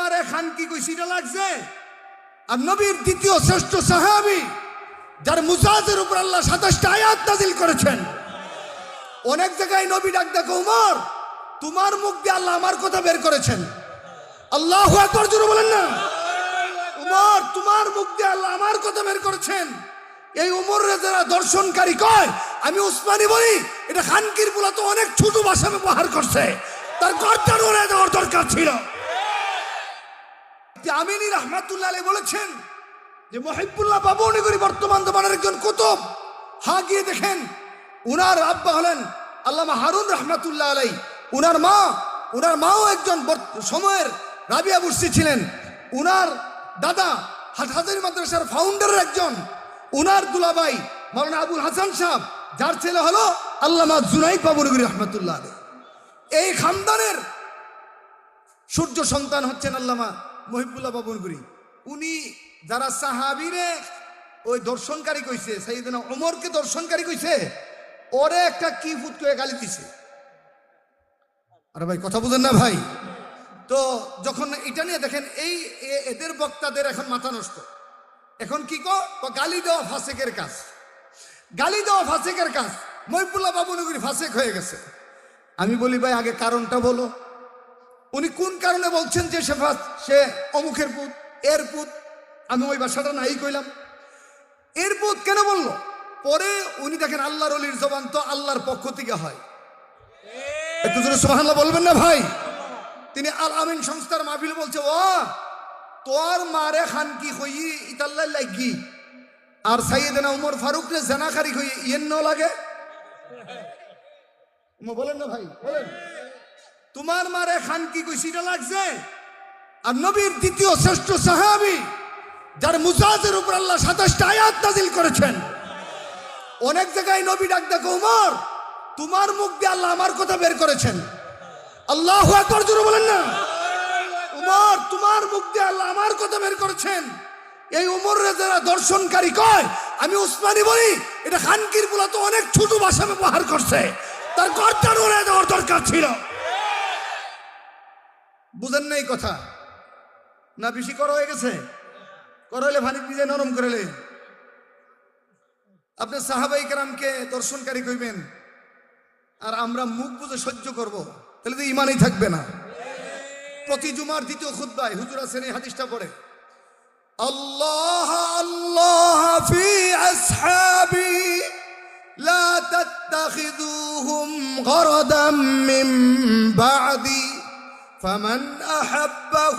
মারে খান কি কইছিটা লাগছে? আর নবীর দ্বিতীয় শ্রেষ্ঠ সাহাবি, যার মুজাজের উপর আল্লাহ সাতাশটা আয়াত নাজিল করেছেন। অনেক জায়গায় নবী ডাক দেখো, উমর, তোমার মুখ দিয়ে আল্লাহ আমার কথা বের করেছেন। আল্লাহ একবার বলেন না। উমর, তোমার মুখ দিয়ে আল্লাহ আমার কথা বের করেছেন। এই উমর যারা দর্শনকারী কয়, আমি উসমানি বলি, এটা খানকির পোলা তো অনেক ছোট ভাষা ব্যবহার করছে। তার গর্দান উড়ে দেওয়ার দরকার ছিল। আমিনী রহমাতুল্লাহ আলী বলেছেন যে মহিবুল্লাহ বাবুনিগরি বর্তমান জমানার একজন কুতুব। হা, গিয়ে দেখেন উনার আব্বা হলেন আল্লামা হারুন রহমাতুল্লাহ আলাই উনার মা, উনার মাও একজন সময়ের রাবিয়া বুর্সি ছিলেন। উনার দাদা হাটহাজারি মাদ্রাসার ফাউন্ডারের একজন। উনার দুলাভাই মৌলানা আবুল হাসান সাহেব, যার ছেলে হলো আল্লামা জুনাইদ বাবুনগরী রহমতুল্লাহ আলী এই খানদানের সূর্য সন্তান হচ্ছেন আল্লামা মহিবুল্লাহ বাবনগুরি উনি যারা সাহাবিরে ওই দর্শনকারী কইছে সেইদিন ওমরকে দর্শনকারী কইছে, ওরে একটা কি ফুট করে গালি দিছে। আরে ভাই, কথা বুঝেন না ভাই? তো যখন এটা নিয়ে দেখেন, এই এদের বক্তাদের এখন মাথা নষ্ট। এখন কি কো? গালি দেওয়া ফাসেকের কাজ। গালি দেওয়া ফাসেকের কাজ। মহিবুল্লাহ বাবুনগুরি ফাসেক হয়ে গেছে। আমি বলি, ভাই, আগে কারণটা বলো। উনি কোন কারণে বলছেন যে সে সে অমুখের পুত, এর পুত? আমি ওই বাসাটা নাই কইলাম। এর পুত কেন বলল? পরে উনি দেখেন আল্লাহর অলির জবান তো আল্লাহর পক্ষ থেকে হয়। একটু জোরে বলবেন না ভাই? তিনি আল আমিন সংস্থার মাহফিল বলছে, ও, তোর মারে খান কি হই? ইতাল্লাই লাগি। আর সাইয়েদনা উমর ফারুক রে জানাকারি হই ইয়েন লাগে। বলেন না ভাই, বলেন। তোমার মারে খান কি কইছিটা লাগছে? আর নবীর দ্বিতীয় শ্রেষ্ঠ সাহাবি, যার মুজাজের উপর আল্লাহ সাতাশটা আয়াত নাজিল করেছেন। অনেক জায়গায় নবী ডাক দেখো, উমর, তোমার মুখ দিয়ে আল্লাহ আমার কথা বের করেছেন। আল্লাহ একবার জোরে বলেন না। উমর, তোমার মুখ দিয়ে আল্লাহ আমার কথা বের করেছেন। এই উমর যারা দর্শনকারী কয়, আমি উসমানি বলি, এটা খানকির পোলা তো অনেক ছোট ভাষা ব্যবহার করছে। তার গর্দান উড়ে দেওয়ার দরকার ছিল। এই কথা। না, বেশি করা হয়ে গেছে? করা হলে ভানিক বিজয় নরম করেলে আপনি সাহাবাই কেরামকে দর্শনকারী কইবেন, আর আমরা মুখ বুঝে সহ্য করব। তাহলে তো ইমানেই থাকবে না। প্রতি জুমার দ্বিতীয় খুদ্ায় হুজুরা আছেন, এই হাদিসটা পড়ে। আল্লাহ আল্লাহ فمن أحبه